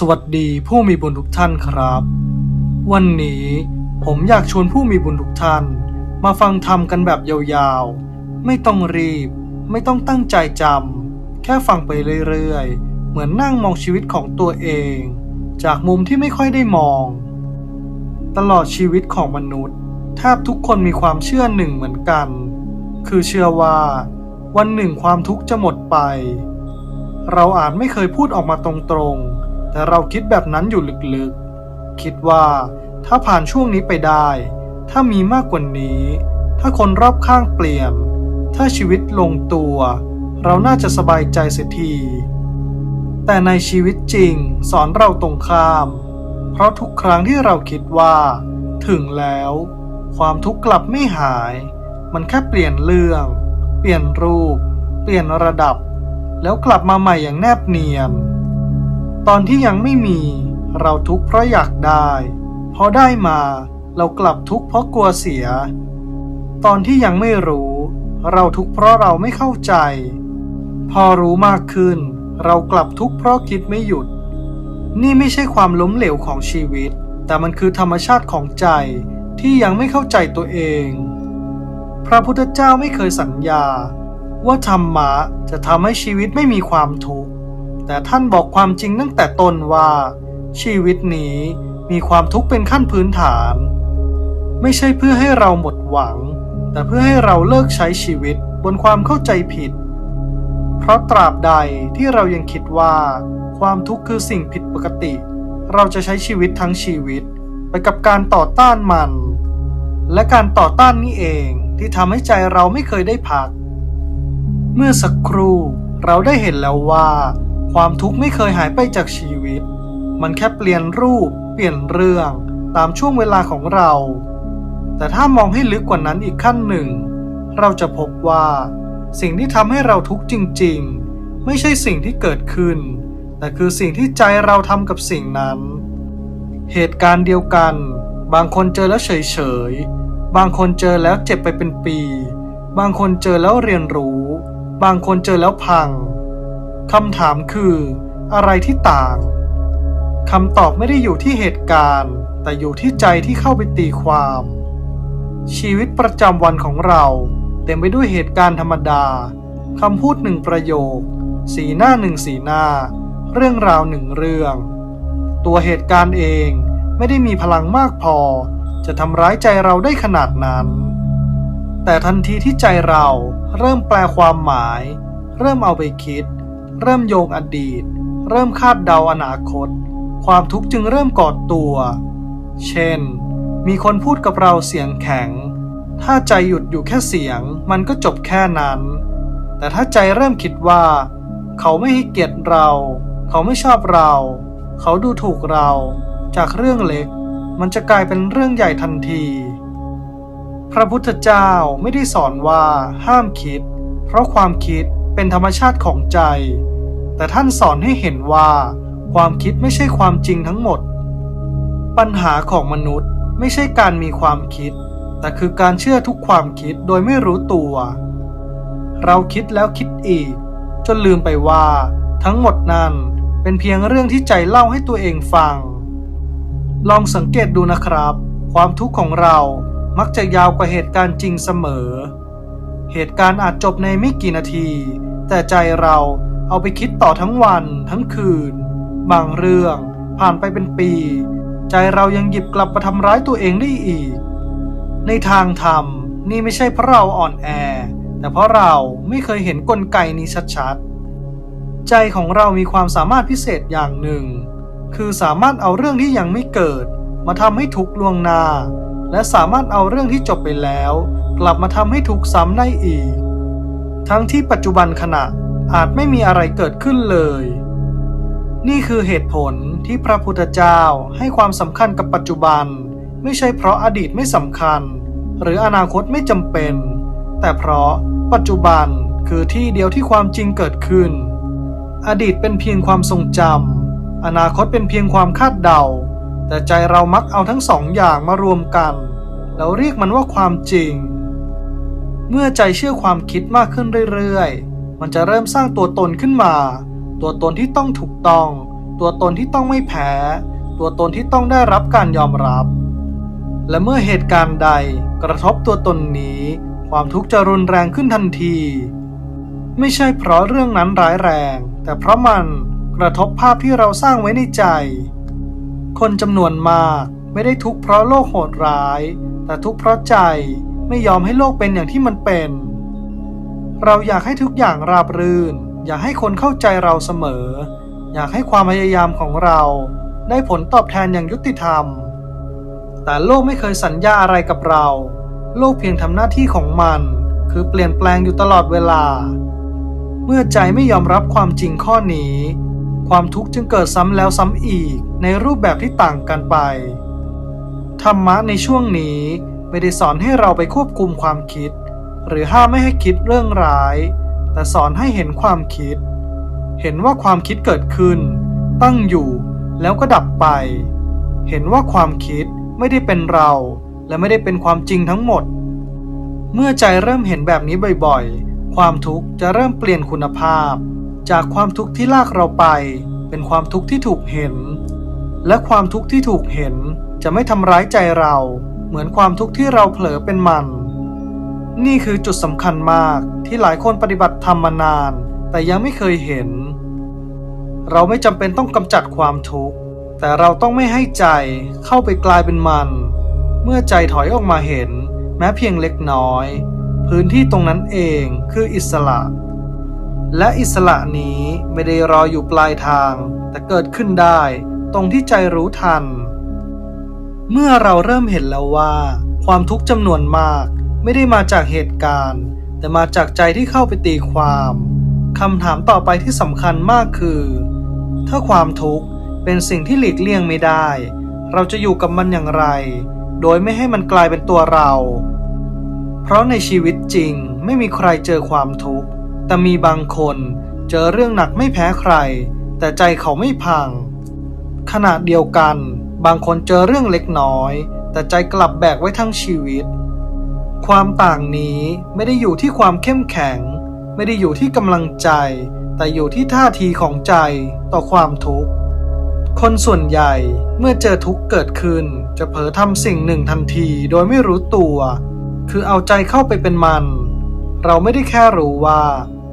สวัสดีผู้มีบุญทุกท่านครับ วันนี้ผมอยากชวนผู้มีบุญทุกท่าน มาฟังธรรมกันแบบยาวๆ ไม่ต้องรีบ ไม่ต้องตั้งใจจำแค่ฟังไปเรื่อยๆ เหมือนนั่งมองชีวิตของตัวเอง จากมุมที่ไม่ค่อยได้มอง ตลอดชีวิตของมนุษย์แทบทุกคนมีความเชื่อหนึ่งเหมือนกัน คือเชื่อว่า วันหนึ่งความทุกข์จะหมดไป เราอาจไม่เคยพูดออกมาตรงๆ แต่เราคิดแบบนั้นอยู่ลึกๆ คิดว่าถ้าผ่านช่วงนี้ไปได้ ถ้ามีมากกว่านี้ ถ้าคนรอบข้างเปลี่ยน ถ้าชีวิตลงตัว เราน่าจะสบายใจเสียที แต่ในชีวิตจริงสอนเราตรงข้าม เพราะทุกครั้งที่เราคิดว่า ถึงแล้ว ความทุกข์กลับไม่หาย มันแค่เปลี่ยนเรื่อง เปลี่ยนรูป เปลี่ยนระดับ แล้วกลับมาใหม่อย่างแนบเนียน ตอนที่ยังไม่มี เราทุกข์เพราะอยากได้พอได้มาเรากลับทุกข์เพราะกลัวเสีย ตอนที่ยังไม่รู้ เราทุกข์เพราะเราไม่เข้าใจ พอรู้มากขึ้น เรากลับทุกข์เพราะคิดไม่หยุด นี่ไม่ใช่ความล้มเหลวของชีวิต แต่มันคือธรรมชาติของใจที่ยังไม่เข้าใจตัวเอง พระพุทธเจ้าไม่เคยสัญญา ว่าธรรมะจะทำให้ชีวิตไม่มีความทุกข์ แต่ท่านบอกความจริงตั้งแต่ต้นว่า ชีวิตนี้มีความทุกข์เป็นขั้นพื้นฐาน ไม่ใช่เพื่อให้เราหมดหวัง แต่เพื่อให้เราเลิกใช้ชีวิตบนความเข้าใจผิด เพราะตราบใดที่เรายังคิดว่า ความทุกข์คือสิ่งผิดปกติ เราจะใช้ชีวิตทั้งชีวิต ไปกับการต่อต้านมัน และการต่อต้านนี้เองที่ทำให้ใจเราไม่เคยได้พัก เมื่อสักครู่เราได้เห็นแล้วว่า ความทุกข์ไม่เคยหายไปจากชีวิต มันแค่เปลี่ยนรูป เปลี่ยนเรื่องตามช่วงเวลาของเรา แต่ถ้ามองให้ลึกกว่านั้นอีกขั้นหนึ่ง เราจะพบว่าสิ่งที่ทำให้เราทุกข์จริง ๆ ไม่ใช่สิ่งที่เกิดขึ้น แต่คือสิ่งที่ใจเราทำกับสิ่งนั้น เหตุการณ์เดียวกัน บางคนเจอแล้วเฉยๆ บางคนเจอแล้วเจ็บไปเป็นปี บางคนเจอแล้วเรียนรู้ บางคนเจอแล้วพัง คำถามคือ อะไรที่ต่างคำตอบไม่ได้อยู่ที่เหตุการณ์ แต่อยู่ที่ใจที่เข้าไปตีความ ชีวิตประจำวันของเรา เต็มไปด้วยเหตุการณ์ธรรมดาคำพูดหนึ่งประโยค สีหน้าหนึ่งสีหน้า เรื่องราวหนึ่งเรื่อง ตัวเหตุการณ์เองไม่ได้มีพลังมากพอ จะทำร้ายใจเราได้ขนาดนั้น แต่ทันทีที่ใจเราเริ่มแปลความหมาย เริ่มเอาไปคิด เริ่มโยงอดีต เริ่มคาดเดาอนาคต ความทุกข์จึงเริ่มก่อตัว เช่น มีคนพูดกับเราเสียงแข็ง ถ้าใจหยุดอยู่แค่เสียง มันก็จบแค่นั้น แต่ถ้าใจเริ่มคิดว่า เขาไม่ให้เกียรติเรา เขาไม่ชอบเรา เขาดูถูกเรา จากเรื่องเล็ก มันจะกลายเป็นเรื่องใหญ่ทันที พระพุทธเจ้าไม่ได้สอนว่าห้ามคิด เพราะความคิด เป็นธรรมชาติของใจ แต่ท่านสอนให้เห็นว่าความคิดไม่ใช่ความจริงทั้งหมด ปัญหาของมนุษย์ไม่ใช่การมีความคิด แต่คือการเชื่อทุกความคิดโดยไม่รู้ตัว เราคิดแล้วคิดอีก จนลืมไปว่า ทั้งหมดนั้นเป็นเพียงเรื่องที่ใจเล่าให้ตัวเองฟัง ลองสังเกตดูนะครับ ความทุกข์ของเรามักจะยาวกว่าเหตุการณ์จริงเสมอ เหตุการณ์อาจจบในไม่กี่นาที แต่ใจเราเอาไปคิดต่อทั้งวันทั้งคืน บางเรื่องผ่านไปเป็นปี ใจเรายังหยิบกลับมาทำร้ายตัวเองได้อีก ในทางธรรมนี่ไม่ใช่เพราะเราอ่อนแอ แต่เพราะเราไม่เคยเห็นกลไกนี้ชัดๆ ใจของเรามีความสามารถพิเศษอย่างหนึ่ง คือสามารถเอาเรื่องที่ยังไม่เกิด มาทำให้ทุกข์ลวงนา และสามารถเอาเรื่องที่จบไปแล้ว กลับมาทำให้ทุกซ้ำได้อีก ทั้งที่ปัจจุบันขณะอาจไม่มีอะไรเกิดขึ้นเลย นี่คือเหตุผลที่พระพุทธเจ้าให้ความสำคัญกับปัจจุบัน ไม่ใช่เพราะอดีตไม่สำคัญ หรืออนาคตไม่จำเป็น แต่เพราะปัจจุบันคือที่เดียวที่ความจริงเกิดขึ้น อดีตเป็นเพียงความทรงจำอนาคตเป็นเพียงความคาดเดา แต่ใจเรามักเอาทั้งสองอย่างมารวมกัน แล้วเรียกมันว่าความจริง เมื่อใจเชื่อความคิดมากขึ้นเรื่อยๆ มันจะเริ่มสร้างตัวตนขึ้นมา ตัวตนที่ต้องถูกต้อง ตัวตนที่ต้องไม่แพ้ ตัวตนที่ต้องได้รับการยอมรับ และเมื่อเหตุการณ์ใดกระทบตัวตนนี้ ความทุกข์จะรุนแรงขึ้นทันที ไม่ใช่เพราะเรื่องนั้นร้ายแรง แต่เพราะมันกระทบภาพที่เราสร้างไว้ในใจ คนจำนวนมากไม่ได้ทุกข์เพราะโลกโหดร้าย แต่ทุกข์เพราะใจไม่ยอมให้โลกเป็นอย่างที่มันเป็น เราอยากให้ทุกอย่างราบรื่น อยากให้คนเข้าใจเราเสมอ อยากให้ความพยายามของเรา ได้ผลตอบแทนอย่างยุติธรรม แต่โลกไม่เคยสัญญาอะไรกับเรา โลกเพียงทำหน้าที่ของมัน คือเปลี่ยนแปลงอยู่ตลอดเวลา เมื่อใจไม่ยอมรับความจริงข้อนี้ ความทุกข์จึงเกิดซ้ำแล้วซ้ำอีกในรูปแบบที่ต่างกันไป ธรรมะในช่วงนี้ไม่ได้สอนให้เราไปควบคุมความคิด หรือห้ามไม่ให้คิดเรื่องร้าย แต่สอนให้เห็นความคิด เห็นว่าความคิดเกิดขึ้น ตั้งอยู่แล้วก็ดับไป เห็นว่าความคิดไม่ได้เป็นเรา และไม่ได้เป็นความจริงทั้งหมด เมื่อใจเริ่มเห็นแบบนี้บ่อยๆ ความทุกข์จะเริ่มเปลี่ยนคุณภาพ จากความทุกข์ที่ลากเราไป เป็นความทุกข์ที่ถูกเห็น และความทุกข์ที่ถูกเห็นจะไม่ทำร้ายใจเรา เหมือนความทุกข์ที่เราเผลอเป็นมัน นี่คือจุดสำคัญมากที่หลายคนปฏิบัติธรรมมานาน แต่ยังไม่เคยเห็น เราไม่จำเป็นต้องกำจัดความทุกข์ แต่เราต้องไม่ให้ใจเข้าไปกลายเป็นมัน เมื่อใจถอยออกมาเห็น แม้เพียงเล็กน้อย พื้นที่ตรงนั้นเองคืออิสระ และอิสระนี้ไม่ได้รออยู่ปลายทาง แต่เกิดขึ้นได้ตรงที่ใจรู้ทัน เมื่อเราเริ่มเห็นแล้วว่า ความทุกข์จำนวนมาก ไม่ได้มาจากเหตุการณ์ แต่มาจากใจที่เข้าไปตีความคำถามต่อไปที่สำคัญมากคือ ถ้าความทุกข์เป็นสิ่งที่หลีกเลี่ยงไม่ได้ เราจะอยู่กับมันอย่างไร โดยไม่ให้มันกลายเป็นตัวเรา เพราะในชีวิตจริงไม่มีใครเจอความทุกข์ แต่มีบางคนเจอเรื่องหนักไม่แพ้ใคร แต่ใจเขาไม่พัง ขณะเดียวกัน บางคนเจอเรื่องเล็กน้อย แต่ใจกลับแบกไว้ทั้งชีวิต ความต่างนี้ไม่ได้อยู่ที่ความเข้มแข็ง ไม่ได้อยู่ที่กำลังใจ แต่อยู่ที่ท่าทีของใจต่อความทุกข์คนส่วนใหญ่เมื่อเจอทุกข์เกิดขึ้น จะเผลอทำสิ่งหนึ่งทันทีโดยไม่รู้ตัว คือเอาใจเข้าไปเป็นมัน เราไม่ได้แค่รู้ว่า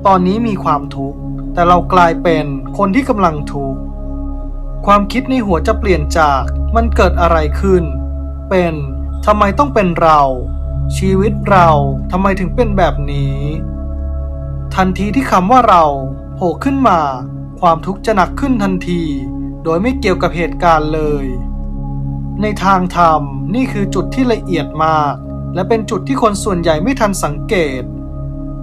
ตอนนี้มีความทุกข์ แต่เรากลายเป็นคนที่กำลังทุกข์ ความคิดในหัวจะเปลี่ยนจากมันเกิดอะไรขึ้น เป็นทำไมต้องเป็นเรา ชีวิตเราทำไมถึงเป็นแบบนี้ ทันทีที่คำว่าเราโผล่ขึ้นมา ความทุกข์จะหนักขึ้นทันที โดยไม่เกี่ยวกับเหตุการณ์เลย ในทางธรรมนี่คือจุดที่ละเอียดมาก และเป็นจุดที่คนส่วนใหญ่ไม่ทันสังเกต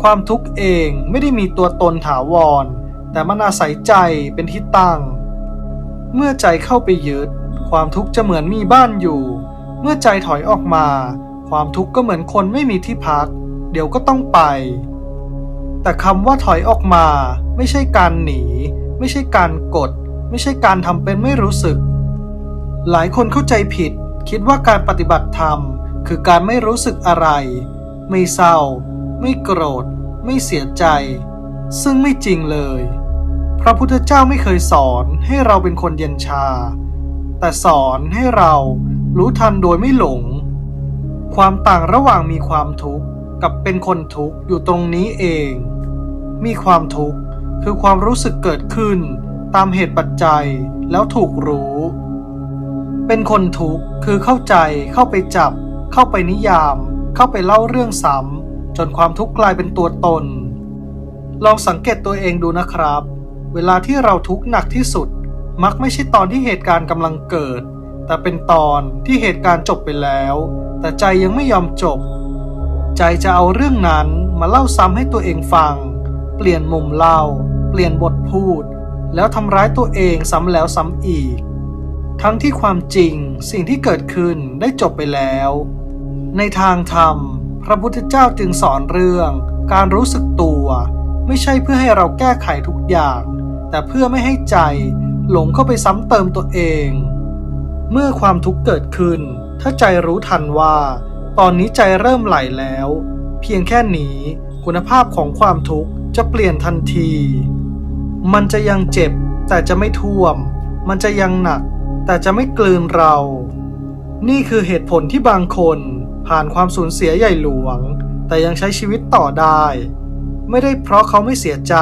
ความทุกข์เองไม่ได้มีตัวตนถาวร แต่มันอาศัยใจเป็นที่ตั้ง เมื่อใจเข้าไปยึด ความทุกข์จะเหมือนมีบ้านอยู่ เมื่อใจถอยออกมา ความทุกข์ก็เหมือนคนไม่มีที่พัก เดี๋ยวก็ต้องไป แต่คำว่าถอยออกมา ไม่ใช่การหนี ไม่ใช่การกด ไม่ใช่การทำเป็นไม่รู้สึก หลายคนเข้าใจผิด คิดว่าการปฏิบัติธรรม คือการไม่รู้สึกอะไร ไม่เศร้า ไม่โกรธ ไม่เสียใจ ซึ่งไม่จริงเลย พระพุทธเจ้าไม่เคยสอนให้เราเป็นคนเย็นชา แต่สอนให้เรารู้ทันโดยไม่หลง ความต่างระหว่างมีความทุกข์กับเป็นคนทุกข์อยู่ตรงนี้เอง มีความทุกข์คือความรู้สึกเกิดขึ้น ตามเหตุปัจจัยแล้วถูกรู้ เป็นคนทุกข์คือเข้าใจเข้าไปจับ เข้าไปนิยาม เข้าไปเล่าเรื่องซ้ำ จนความทุกข์กลายเป็นตัวตน ลองสังเกตตัวเองดูนะครับ เวลาที่เราทุกข์หนักที่สุด มักไม่ใช่ตอนที่เหตุการณ์กำลังเกิด แต่เป็นตอนที่เหตุการณ์จบไปแล้ว แต่ใจยังไม่ยอมจบ ใจจะเอาเรื่องนั้นมาเล่าซ้ำให้ตัวเองฟัง เปลี่ยนมุมเล่า เปลี่ยนบทพูด แล้วทำร้ายตัวเองซ้ำแล้วซ้ำอีก ทั้งที่ความจริงสิ่งที่เกิดขึ้นได้จบไปแล้ว ในทางธรรม ระพุทธเจ้าจึงสอนเรื่องการรู้สึกตัว ไม่ใช่เพื่อให้เราแก้ไขทุกอย่าง แต่เพื่อไม่ให้ใจหลงเข้าไปซ้ำเติมตัวเอง เมื่อความทุกข์เกิดขึ้น ถ้าใจรู้ทันว่า ตอนนี้ใจเริ่มไหลแล้ว เพียงแค่นี้คุณภาพของความทุกข์จะเปลี่ยนทันที มันจะยังเจ็บแต่จะไม่ท่วม มันจะยังหนัก แต่จะไม่กลืนเรา นี่คือเหตุผลที่บางคน ผ่านความสูญเสียใหญ่หลวง แต่ยังใช้ชีวิตต่อได้ ไม่ได้เพราะเขาไม่เสียใจ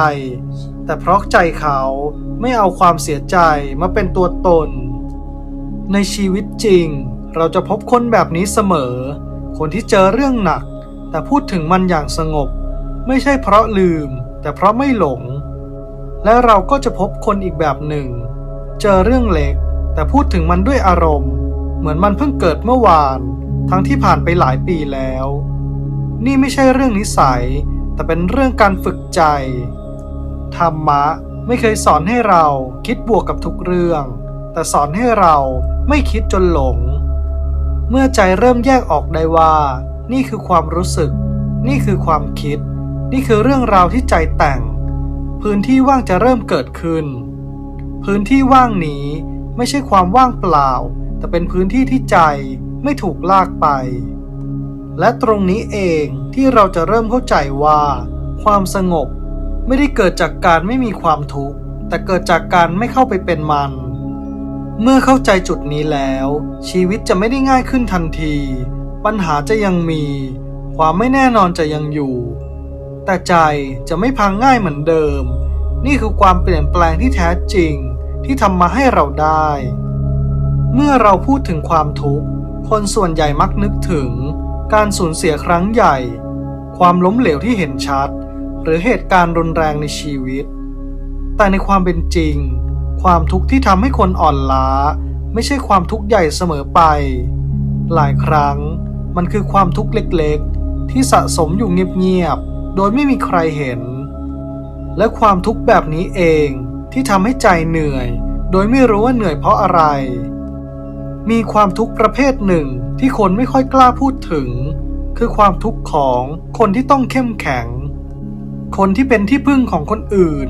แต่เพราะใจเขาไม่เอาความเสียใจมาเป็นตัวตน ในชีวิตจริง เราจะพบคนแบบนี้เสมอ คนที่เจอเรื่องหนัก แต่พูดถึงมันอย่างสงบ ไม่ใช่เพราะลืม แต่เพราะไม่หลง และเราก็จะพบคนอีกแบบหนึ่ง เจอเรื่องเล็ก แต่พูดถึงมันด้วยอารมณ์ เหมือนมันเพิ่งเกิดเมื่อวาน ทั้งที่ผ่านไปหลายปีแล้ว นี่ไม่ใช่เรื่องนิสัย แต่เป็นเรื่องการฝึกใจ ธรรมะไม่เคยสอนให้เราคิดบวกกับทุกเรื่อง แต่สอนให้เราไม่คิดจนหลง เมื่อใจเริ่มแยกออกได้ว่า นี่คือความรู้สึก นี่คือความคิด นี่คือเรื่องราวที่ใจแต่ง พื้นที่ว่างจะเริ่มเกิดขึ้น พื้นที่ว่างนี้ไม่ใช่ความว่างเปล่า แต่เป็นพื้นที่ที่ใจ ไม่ถูกลากไป และตรงนี้เองที่เราจะเริ่มเข้าใจว่า ความสงบไม่ได้เกิดจากการไม่มีความทุกข์ แต่เกิดจากการไม่เข้าไปเป็นมัน เมื่อเข้าใจจุดนี้แล้ว ชีวิตจะไม่ได้ง่ายขึ้นทันที ปัญหาจะยังมี ความไม่แน่นอนจะยังอยู่ แต่ใจจะไม่พังง่ายเหมือนเดิม นี่คือความเปลี่ยนแปลงที่แท้จริงที่ทำมาให้เราได้ เมื่อเราพูดถึงความทุกข์ คนส่วนใหญ่มักนึกถึงการสูญเสียครั้งใหญ่ ความล้มเหลวที่เห็นชัด หรือเหตุการณ์รุนแรงในชีวิต แต่ในความเป็นจริง ความทุกข์ที่ทำให้คนอ่อนล้า ไม่ใช่ความทุกข์ใหญ่เสมอไป หลายครั้งมันคือความทุกข์เล็กๆ ที่สะสมอยู่เงียบๆ โดยไม่มีใครเห็น และความทุกข์แบบนี้เองที่ทำให้ใจเหนื่อย โดยไม่รู้ว่าเหนื่อยเพราะอะไร มีความทุกข์ประเภทหนึ่งที่คนไม่ค่อยกล้าพูดถึง คือความทุกข์ของคนที่ต้องเข้มแข็ง คนที่เป็นที่พึ่งของคนอื่น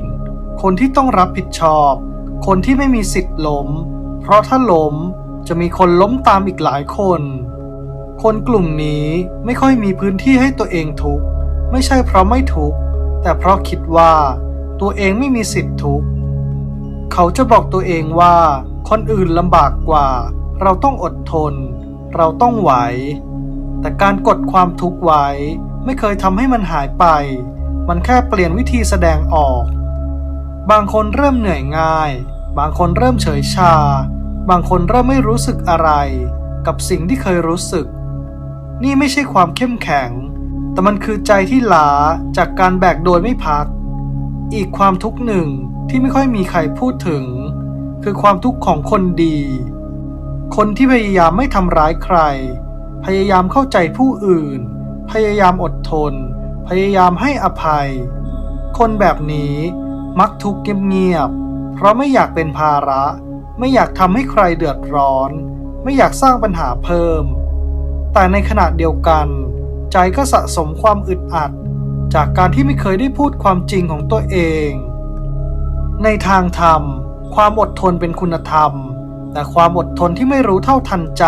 คนที่ต้องรับผิดชอบ คนที่ไม่มีสิทธิ์ล้ม เพราะถ้าล้มจะมีคนล้มตามอีกหลายคน คนกลุ่มนี้ไม่ค่อยมีพื้นที่ให้ตัวเองทุกข์ไม่ใช่เพราะไม่ทุกข์แต่เพราะคิดว่าตัวเองไม่มีสิทธิ์ทุกข์เขาจะบอกตัวเองว่าคนอื่นลำบากกว่า เราต้องอดทน เราต้องไหว แต่การกดความทุกข์ไว้ไม่เคยทำให้มันหายไป มันแค่เปลี่ยนวิธีแสดงออก บางคนเริ่มเหนื่อยง่าย บางคนเริ่มเฉยชา บางคนเริ่มไม่รู้สึกอะไร กับสิ่งที่เคยรู้สึก นี่ไม่ใช่ความเข้มแข็ง แต่มันคือใจที่ล้าจากการแบกโดยไม่พัก อีกความทุกข์หนึ่งที่ไม่ค่อยมีใครพูดถึง คือความทุกข์ของคนดี คนที่พยายามไม่ทำร้ายใคร พยายามเข้าใจผู้อื่น พยายามอดทน พยายามให้อภัย คนแบบนี้มักทุกข์เงียบๆ เพราะไม่อยากเป็นภาระ ไม่อยากทำให้ใครเดือดร้อน ไม่อยากสร้างปัญหาเพิ่ม แต่ในขณะเดียวกัน ใจก็สะสมความอึดอัด จากการที่ไม่เคยได้พูดความจริงของตัวเอง ในทางธรรม ความอดทนเป็นคุณธรรม แต่ความอดทนที่ไม่รู้เท่าทันใจ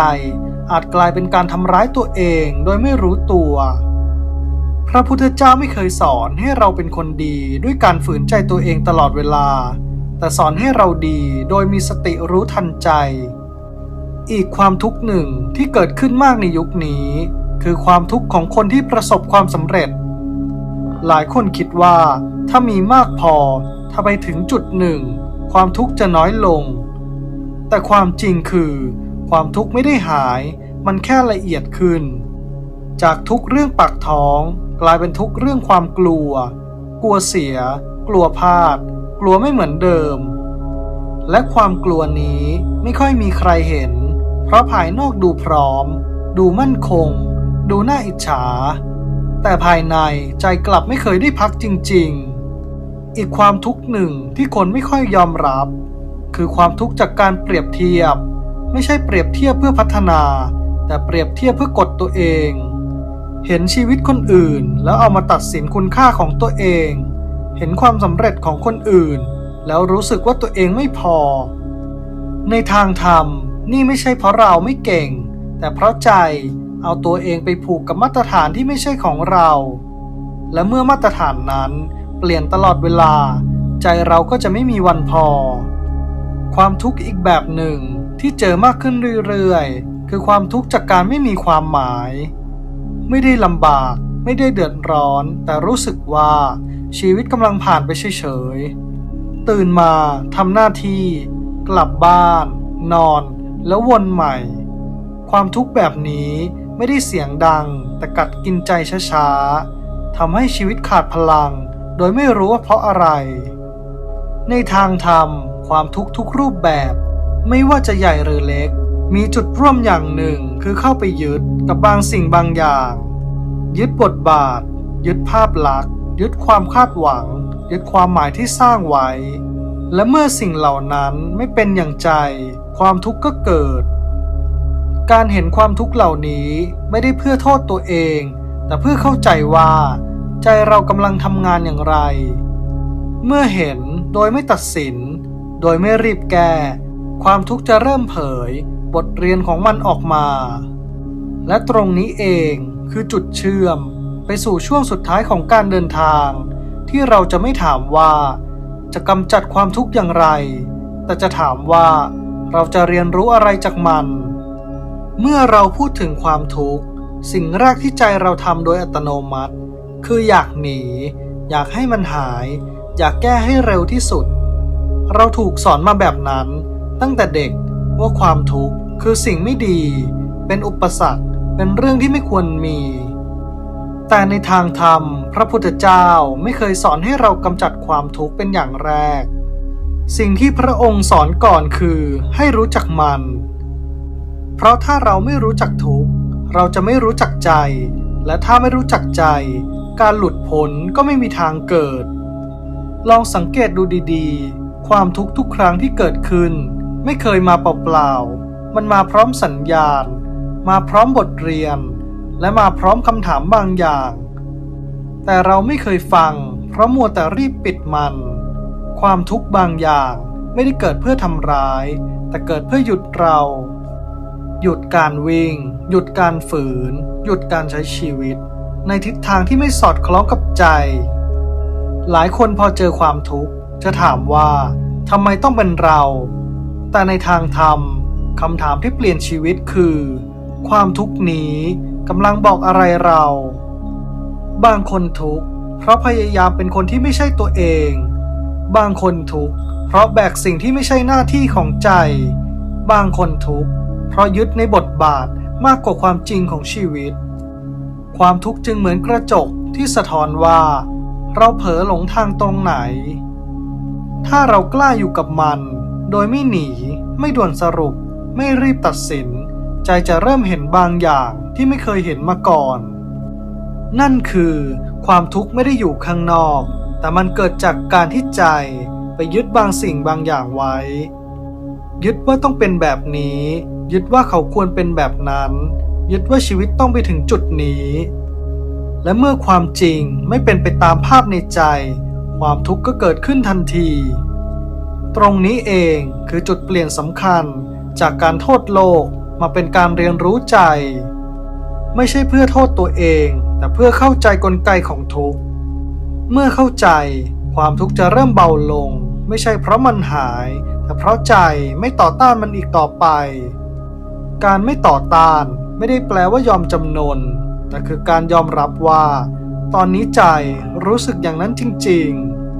อาจกลายเป็นการทำร้ายตัวเองโดยไม่รู้ตัว พระพุทธเจ้าไม่เคยสอนให้เราเป็นคนดีด้วยการฝืนใจตัวเองตลอดเวลา แต่สอนให้เราดีโดยมีสติรู้ทันใจ อีกความทุกข์หนึ่งที่เกิดขึ้นมากในยุคนี้ คือความทุกข์ของคนที่ประสบความสำเร็จ หลายคนคิดว่าถ้ามีมากพอถ้าไปถึงจุดหนึ่ง ความทุกข์จะน้อยลง แต่ความจริงคือ ความทุกข์ไม่ได้หาย มันแค่ละเอียดขึ้น จากทุกเรื่องปากท้อง กลายเป็นทุกเรื่องความกลัว กลัวเสีย กลัวพลาด กลัวไม่เหมือนเดิม และความกลัวนี้ไม่ค่อยมีใครเห็น เพราะภายนอกดูพร้อม ดูมั่นคง ดูน่าอิจฉา แต่ภายในใจกลับไม่เคยได้พักจริง ๆ อีกความทุกข์หนึ่งที่คนไม่ค่อยยอมรับ คือความทุกข์จากการเปรียบเทียบ ไม่ใช่เปรียบเทียบเพื่อพัฒนา แต่เปรียบเทียบเพื่อกดตัวเอง เห็นชีวิตคนอื่น แล้วเอามาตัดสินคุณค่าของตัวเอง เห็นความสำเร็จของคนอื่น แล้วรู้สึกว่าตัวเองไม่พอ ในทางธรรมนี่ไม่ใช่เพราะเราไม่เก่ง แต่เพราะใจเอาตัวเองไปผูกกับมาตรฐานที่ไม่ใช่ของเรา และเมื่อมาตรฐานนั้นเปลี่ยนตลอดเวลา ใจเราก็จะไม่มีวันพอ ความทุกข์อีกแบบหนึ่งที่เจอมากขึ้นเรื่อยๆ คือความทุกข์จากการไม่มีความหมาย ไม่ได้ลำบาก ไม่ได้เดือดร้อน แต่รู้สึกว่าชีวิตกำลังผ่านไปเฉยๆ ตื่นมาทำหน้าที่ กลับบ้าน นอน แล้ววนใหม่ ความทุกข์แบบนี้ไม่ได้เสียงดัง แต่กัดกินใจช้าๆทำให้ชีวิตขาดพลัง โดยไม่รู้ว่าเพราะอะไร ในทางธรรม ความทุกข์ทุกรูปแบบ ไม่ว่าจะใหญ่หรือเล็ก มีจุดร่วมอย่างหนึ่งคือเข้าไปยึดกับบางสิ่งบางอย่าง ยึดบทบาท ยึดภาพลักษณ์ ยึดความคาดหวัง ยึดความหมายที่สร้างไว้ และเมื่อสิ่งเหล่านั้นไม่เป็นอย่างใจ ความทุกข์ก็เกิด การเห็นความทุกข์เหล่านี้ไม่ได้เพื่อโทษตัวเอง แต่เพื่อเข้าใจว่า ใจเรากำลังทำงานอย่างไร เมื่อเห็นโดยไม่ตัดสิน โดยไม่รีบแก้ ความทุกข์จะเริ่มเผย บทเรียนของมันออกมา และตรงนี้เองคือจุดเชื่อม ไปสู่ช่วงสุดท้ายของการเดินทาง ที่เราจะไม่ถามว่า จะกำจัดความทุกข์อย่างไร แต่จะถามว่าเราจะเรียนรู้อะไรจากมัน เมื่อเราพูดถึงความทุกข์ สิ่งแรกที่ใจเราทำโดยอัตโนมัติ คืออยากหนี อยากให้มันหาย อยากแก้ให้เร็วที่สุด เราถูกสอนมาแบบนั้น ตั้งแต่เด็กว่าความทุกข์คือสิ่งไม่ดี เป็นอุปสรรค เป็นเรื่องที่ไม่ควรมี แต่ในทางธรรม พระพุทธเจ้าไม่เคยสอนให้เรากำจัดความทุกข์เป็นอย่างแรก สิ่งที่พระองค์สอนก่อนคือให้รู้จักมัน เพราะถ้าเราไม่รู้จักทุกข์เราจะไม่รู้จักใจ และถ้าไม่รู้จักใจ การหลุดพ้นก็ไม่มีทางเกิด ลองสังเกตดูดีๆ ความทุกข์ทุกครั้งที่เกิดขึ้น ไม่เคยมาเปล่าๆ มันมาพร้อมสัญญาณ มาพร้อมบทเรียน และมาพร้อมคำถามบางอย่าง แต่เราไม่เคยฟัง เพราะมัวแต่รีบปิดมัน ความทุกข์บางอย่างไม่ได้เกิดเพื่อทำร้าย แต่เกิดเพื่อหยุดเรา หยุดการวิ่ง หยุดการฝืน หยุดการใช้ชีวิต ในทิศทางที่ไม่สอดคล้องกับใจ หลายคนพอเจอความทุกข์ จะถามว่าทำไมต้องเป็นเรา แต่ในทางธรรมคำถามที่เปลี่ยนชีวิตคือ ความทุกข์นี้กำลังบอกอะไรเรา บางคนทุกข์เพราะพยายามเป็นคนที่ไม่ใช่ตัวเอง บางคนทุกข์เพราะแบกสิ่งที่ไม่ใช่หน้าที่ของใจ บางคนทุกข์เพราะยึดในบทบาทมากกว่าความจริงของชีวิต ความทุกข์จึงเหมือนกระจกที่สะท้อนว่า เราเผลอหลงทางตรงไหน ถ้าเรากล้าอยู่กับมัน โดยไม่หนี ไม่ด่วนสรุป ไม่รีบตัดสิน ใจจะเริ่มเห็นบางอย่างที่ไม่เคยเห็นมาก่อน นั่นคือความทุกข์ไม่ได้อยู่ข้างนอก แต่มันเกิดจากการที่ใจไปยึดบางสิ่งบางอย่างไว้ ยึดว่าต้องเป็นแบบนี้ ยึดว่าเขาควรเป็นแบบนั้น ยึดว่าชีวิตต้องไปถึงจุดนี้ และเมื่อความจริงไม่เป็นไปตามภาพในใจ ความทุกข์ก็เกิดขึ้นทันที ตรงนี้เองคือจุดเปลี่ยนสำคัญจากการโทษโลกมาเป็นการเรียนรู้ใจ ไม่ใช่เพื่อโทษตัวเอง แต่เพื่อเข้าใจกลไกของทุกข์ เมื่อเข้าใจความทุกข์จะเริ่มเบาลง ไม่ใช่เพราะมันหาย แต่เพราะใจไม่ต่อต้านมันอีกต่อไป การไม่ต่อต้านไม่ได้แปลว่ายอมจำนนแต่คือการยอมรับว่า ตอนนี้ใจรู้สึกอย่างนั้นจริง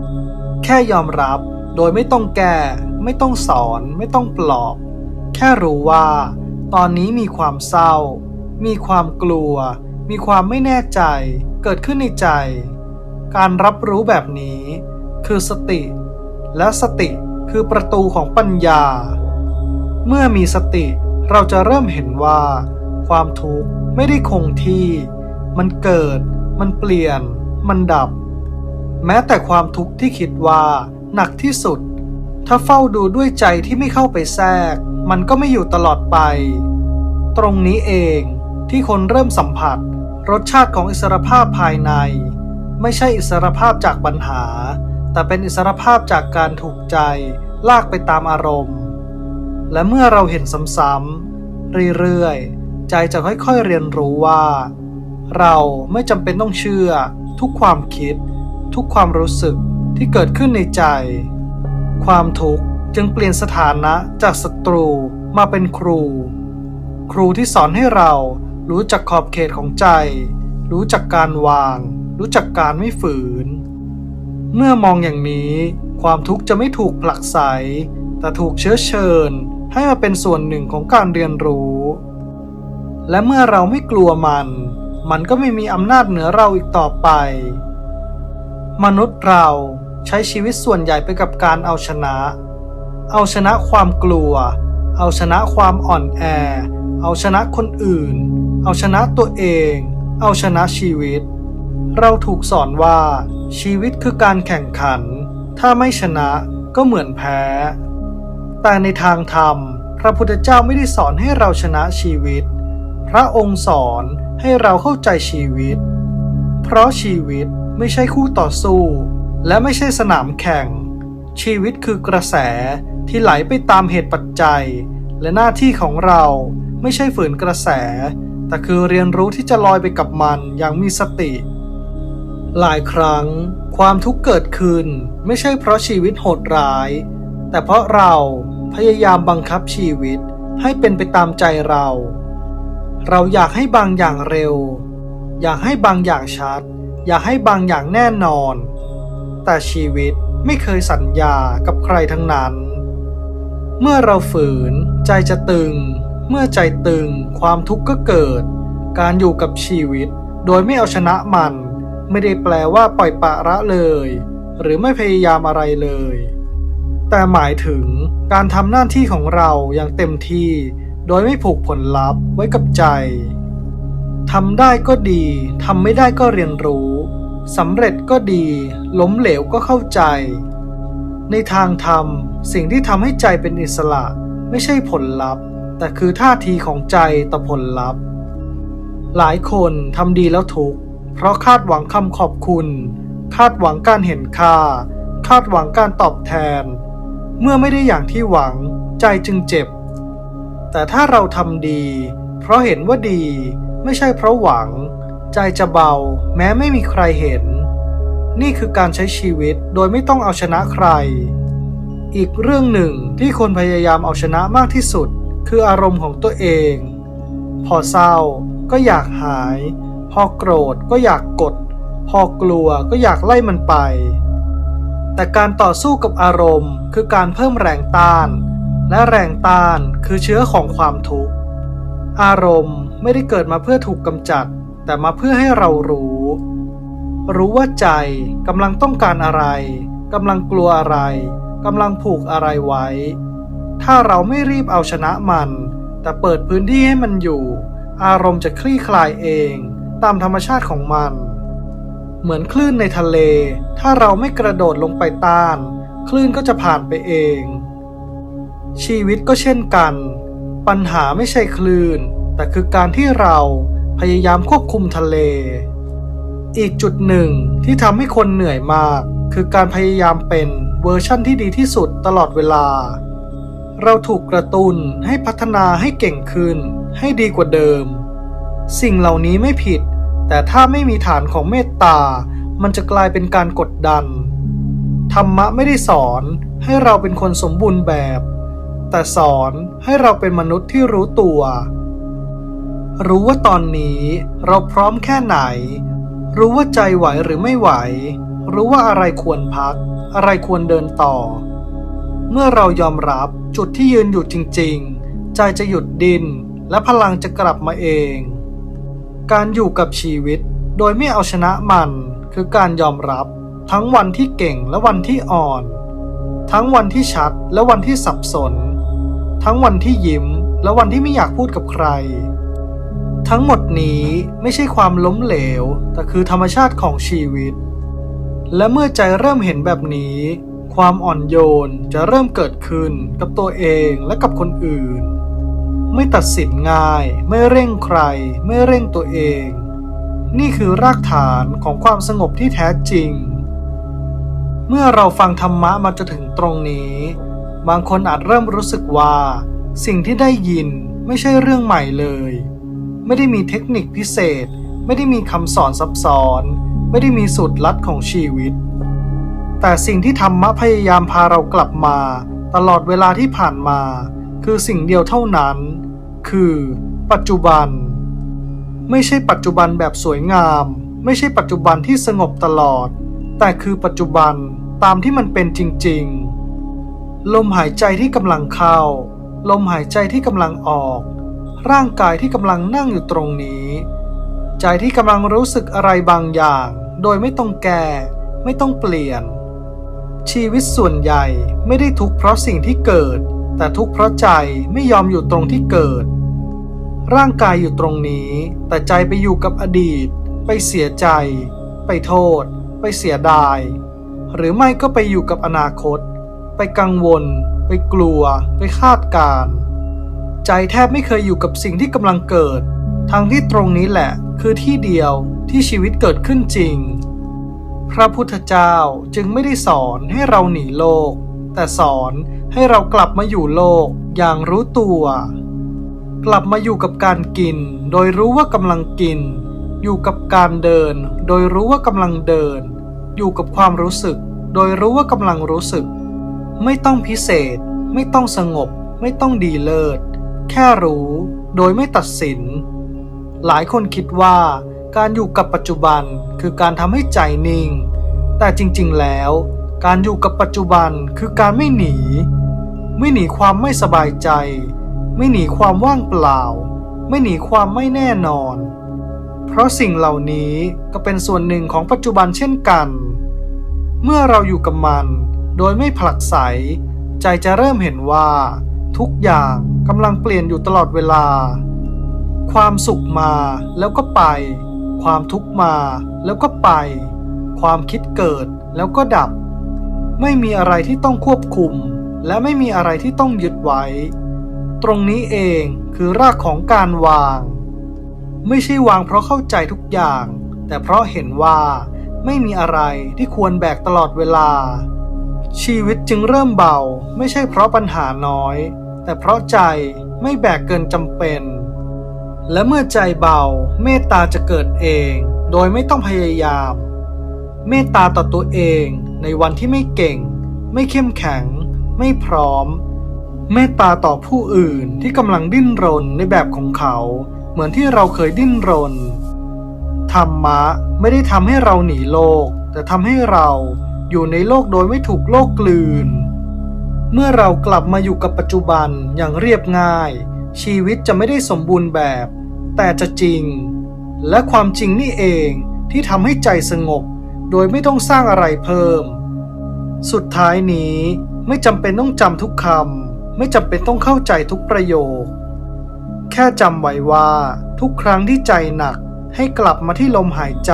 ๆ แค่ยอมรับโดยไม่ต้องแก้ไม่ต้องสอน ไม่ต้องปลอบ แค่รู้ว่า ตอนนี้มีความเศร้า มีความกลัว มีความไม่แน่ใจ เกิดขึ้นในใจ การรับรู้แบบนี้ คือสติ และสติคือประตูของปัญญา เมื่อมีสติเราจะเริ่มเห็นว่า ความทุกข์ไม่ได้คงที่ มันเกิด มันเปลี่ยน มันดับ แม้แต่ความทุกข์ที่คิดว่าหนักที่สุด ถ้าเฝ้าดูด้วยใจที่ไม่เข้าไปแทรก มันก็ไม่อยู่ตลอดไป ตรงนี้เองที่คนเริ่มสัมผัส รสชาติของอิสรภาพภายใน ไม่ใช่อิสรภาพจากปัญหา แต่เป็นอิสรภาพจากการถูกใจลากไปตามอารมณ์ และเมื่อเราเห็นซ้ำๆเรื่อยๆ ใจจะค่อยๆเรียนรู้ว่า เราไม่จำเป็นต้องเชื่อ ทุกความคิด ทุกความรู้สึกที่เกิดขึ้นในใจ ความทุกข์จึงเปลี่ยนสถานะจากศัตรูมาเป็นครู ครูที่สอนให้เรารู้จักขอบเขตของใจ รู้จักการวาง รู้จักการไม่ฝืน เมื่อมองอย่างนี้ ความทุกข์จะไม่ถูกผลักไส แต่ถูกเชื้อเชิญ ให้มาเป็นส่วนหนึ่งของการเรียนรู้ และเมื่อเราไม่กลัวมัน มันก็ไม่มีอำนาจเหนือเราอีกต่อไป มนุษย์เราใช้ชีวิตส่วนใหญ่ไปกับการเอาชนะ เอาชนะความกลัว เอาชนะความอ่อนแอ เอาชนะคนอื่น เอาชนะตัวเอง เอาชนะชีวิต เราถูกสอนว่า ชีวิตคือการแข่งขัน ถ้าไม่ชนะก็เหมือนแพ้ แต่ในทางธรรม พระพุทธเจ้าไม่ได้สอนให้เราชนะชีวิต พระองค์สอน ให้เราเข้าใจชีวิต เพราะชีวิตไม่ใช่คู่ต่อสู้ และไม่ใช่สนามแข่ง ชีวิตคือกระแสที่ไหลไปตามเหตุปัจจัย และหน้าที่ของเราไม่ใช่ฝืนกระแส แต่คือเรียนรู้ที่จะลอยไปกับมันอย่างมีสติ หลายครั้ง ความทุกข์เกิดขึ้น ไม่ใช่เพราะชีวิตโหดร้าย แต่เพราะเราพยายามบังคับชีวิตให้เป็นไปตามใจเรา เราอยากให้บางอย่างเร็ว อยากให้บางอย่างชัด อยากให้บางอย่างแน่นอน แต่ชีวิตไม่เคยสัญญากับใครทั้งนั้น เมื่อเราฝืน ใจจะตึง เมื่อใจตึง ความทุกข์ก็เกิด การอยู่กับชีวิต โดยไม่เอาชนะมัน ไม่ได้แปลว่าปล่อยปละละเลย หรือไม่พยายามอะไรเลย แต่หมายถึงการทำหน้าที่ของเราอย่างเต็มที่ โดยไม่ผูกผลลัพธ์ไว้กับใจทำได้ก็ดีทำไม่ได้ก็เรียนรู้สำเร็จก็ดี ล้มเหลวก็เข้าใจ ในทางธรรม สิ่งที่ทำให้ใจเป็นอิสระไม่ใช่ผลลัพธ์ แต่คือท่าทีของใจต่อผลลัพธ์ หลายคนทำดีแล้วทุกข์เพราะคาดหวังคำขอบคุณ คาดหวังการเห็นค่า คาดหวังการตอบแทน เมื่อไม่ได้อย่างที่หวัง ใจจึงเจ็บ แต่ถ้าเราทำดี เพราะเห็นว่าดีไม่ใช่เพราะหวัง ใจจะเบา แม้ไม่มีใครเห็น นี่คือการใช้ชีวิตโดยไม่ต้องเอาชนะใคร อีกเรื่องหนึ่งที่คนพยายามเอาชนะมากที่สุด คืออารมณ์ของตัวเอง พอเศร้าก็อยากหาย พอโกรธก็อยากกด พอกลัวก็อยากไล่มันไป แต่การต่อสู้กับอารมณ์คือการเพิ่มแรงต้าน และแรงต้านคือเชื้อของความทุกข์ อารมณ์ไม่ได้เกิดมาเพื่อถูกกำจัด แต่มาเพื่อให้เรารู้ รู้ว่าใจกำลังต้องการอะไรกำลังกลัวอะไรกำลังผูกอะไรไว้ ถ้าเราไม่รีบเอาชนะมัน แต่เปิดพื้นที่ให้มันอยู่ อารมณ์จะคลี่คลายเอง ตามธรรมชาติของมัน เหมือนคลื่นในทะเล ถ้าเราไม่กระโดดลงไปต้าน คลื่นก็จะผ่านไปเอง ชีวิตก็เช่นกัน ปัญหาไม่ใช่คลื่น แต่คือการที่เราพยายามควบคุมทะเล อีกจุดหนึ่งที่ทำให้คนเหนื่อยมาก คือการพยายามเป็นเวอร์ชั่นที่ดีที่สุดตลอดเวลา เราถูกกระตุ้นให้พัฒนาให้เก่งขึ้น ให้ดีกว่าเดิม สิ่งเหล่านี้ไม่ผิด แต่ถ้าไม่มีฐานของเมตตา มันจะกลายเป็นการกดดัน ธรรมะไม่ได้สอนให้เราเป็นคนสมบูรณ์แบบ แต่สอนให้เราเป็นมนุษย์ที่รู้ตัว รู้ว่าตอนนี้เราพร้อมแค่ไหน รู้ว่าใจไหวหรือไม่ไหว รู้ว่าอะไรควรพัก อะไรควรเดินต่อ เมื่อเรายอมรับจุดที่ยืนอยู่จริง ๆ ใจจะหยุดดิน และพลังจะกลับมาเอง การอยู่กับชีวิตโดยไม่เอาชนะมันคือการยอมรับทั้งวันที่เก่งและวันที่อ่อน ทั้งวันที่ชัดและวันที่สับสน ทั้งวันที่ยิ้มและวันที่ไม่อยากพูดกับใคร ทั้งหมดนี้ไม่ใช่ความล้มเหลว แต่คือธรรมชาติของชีวิต และเมื่อใจเริ่มเห็นแบบนี้ ความอ่อนโยนจะเริ่มเกิดขึ้นกับตัวเองและกับคนอื่น ไม่ตัดสินง่าย ไม่เร่งใคร ไม่เร่งตัวเอง นี่คือรากฐานของความสงบที่แท้จริง เมื่อเราฟังธรรมะมาจนถึงตรงนี้ บางคนอาจเริ่มรู้สึกว่า สิ่งที่ได้ยินไม่ใช่เรื่องใหม่เลย ไม่ได้มีเทคนิคพิเศษ ไม่ได้มีคำสอนซับซ้อน ไม่ได้มีสูตรลัดของชีวิต แต่สิ่งที่ธรรมะพยายามพาเรากลับมา ตลอดเวลาที่ผ่านมา คือสิ่งเดียวเท่านั้น คือ ปัจจุบัน ไม่ใช่ปัจจุบันแบบสวยงาม ไม่ใช่ปัจจุบันที่สงบตลอด แต่คือปัจจุบันตามที่มันเป็นจริง ๆ ลมหายใจที่กำลังเข้า ลมหายใจที่กำลังออก ร่างกายที่กำลังนั่งอยู่ตรงนี้ ใจที่กำลังรู้สึกอะไรบางอย่าง โดยไม่ต้องแก้ไม่ต้องเปลี่ยน ชีวิตส่วนใหญ่ไม่ได้ทุกข์เพราะสิ่งที่เกิด แต่ทุกข์เพราะใจไม่ยอมอยู่ตรงที่เกิด ร่างกายอยู่ตรงนี้ แต่ใจไปอยู่กับอดีต ไปเสียใจ ไปโทษ ไปเสียดาย หรือไม่ก็ไปอยู่กับอนาคต ไปกังวล ไปกลัว ไปคาดการใจแทบไม่เคยอยู่กับสิ่งที่กำลังเกิด ทั้งที่ตรงนี้แหละคือที่เดียวที่ชีวิตเกิดขึ้นจริง พระพุทธเจ้าจึงไม่ได้สอนให้เราหนีโลก แต่สอนให้เรากลับมาอยู่โลกอย่างรู้ตัว กลับมาอยู่กับการกิน โดยรู้ว่ากำลังกิน อยู่กับการเดิน โดยรู้ว่ากำลังเดิน อยู่กับความรู้สึก โดยรู้ว่ากำลังรู้สึก ไม่ต้องพิเศษ ไม่ต้องสงบ ไม่ต้องดีเลิศ แค่รู้โดยไม่ตัดสิน หลายคนคิดว่าการอยู่กับปัจจุบันคือการทำให้ใจนิ่ง แต่จริงๆแล้ว การอยู่กับปัจจุบันคือการไม่หนี ไม่หนีความไม่สบายใจ ไม่หนีความว่างเปล่า ไม่หนีความไม่แน่นอน เพราะสิ่งเหล่านี้ก็เป็นส่วนหนึ่งของปัจจุบันเช่นกัน เมื่อเราอยู่กับมัน โดยไม่ผลักไส ใจจะเริ่มเห็นว่า ทุกอย่างกำลังเปลี่ยนอยู่ตลอดเวลา ความสุขมาแล้วก็ไป ความทุกข์มาแล้วก็ไป ความคิดเกิดแล้วก็ดับ ไม่มีอะไรที่ต้องควบคุม และไม่มีอะไรที่ต้องยึดไว้ ตรงนี้เองคือรากของการวาง ไม่ใช่วางเพราะเข้าใจทุกอย่าง แต่เพราะเห็นว่าไม่มีอะไรที่ควรแบกตลอดเวลา ชีวิตจึงเริ่มเบา ไม่ใช่เพราะปัญหาน้อย แต่เพราะใจไม่แบกเกินจำเป็น และเมื่อใจเบา เมตตาจะเกิดเอง โดยไม่ต้องพยายาม เมตตาต่อตัวเองในวันที่ไม่เก่ง ไม่เข้มแข็ง ไม่พร้อม เมตตาต่อผู้อื่นที่กำลังดิ้นรนในแบบของเขา เหมือนที่เราเคยดิ้นรนธรรมะไม่ได้ทำให้เราหนีโลก แต่ทำให้เรา อยู่ในโลกโดยไม่ถูกโลกกลืน เมื่อเรากลับมาอยู่กับปัจจุบันอย่างเรียบง่าย ชีวิตจะไม่ได้สมบูรณ์แบบ แต่จะจริง และความจริงนี่เองที่ทำให้ใจสงบ โดยไม่ต้องสร้างอะไรเพิ่ม สุดท้ายนี้ไม่จำเป็นต้องจำทุกคำไม่จำเป็นต้องเข้าใจทุกประโยค แค่จำไว้ว่าทุกครั้งที่ใจหนักให้กลับมาที่ลมหายใจ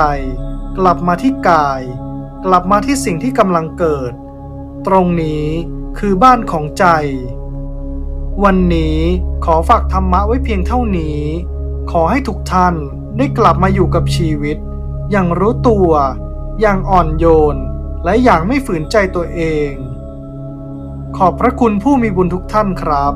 กลับมาที่กาย กลับมาที่สิ่งที่กำลังเกิด ตรงนี้คือบ้านของใจ วันนี้ขอฝากธรรมะไว้เพียงเท่านี้ ขอให้ทุกท่านได้กลับมาอยู่กับชีวิต อย่างรู้ตัว อย่างอ่อนโยน และอย่างไม่ฝืนใจตัวเอง ขอบพระคุณผู้มีบุญทุกท่านครับ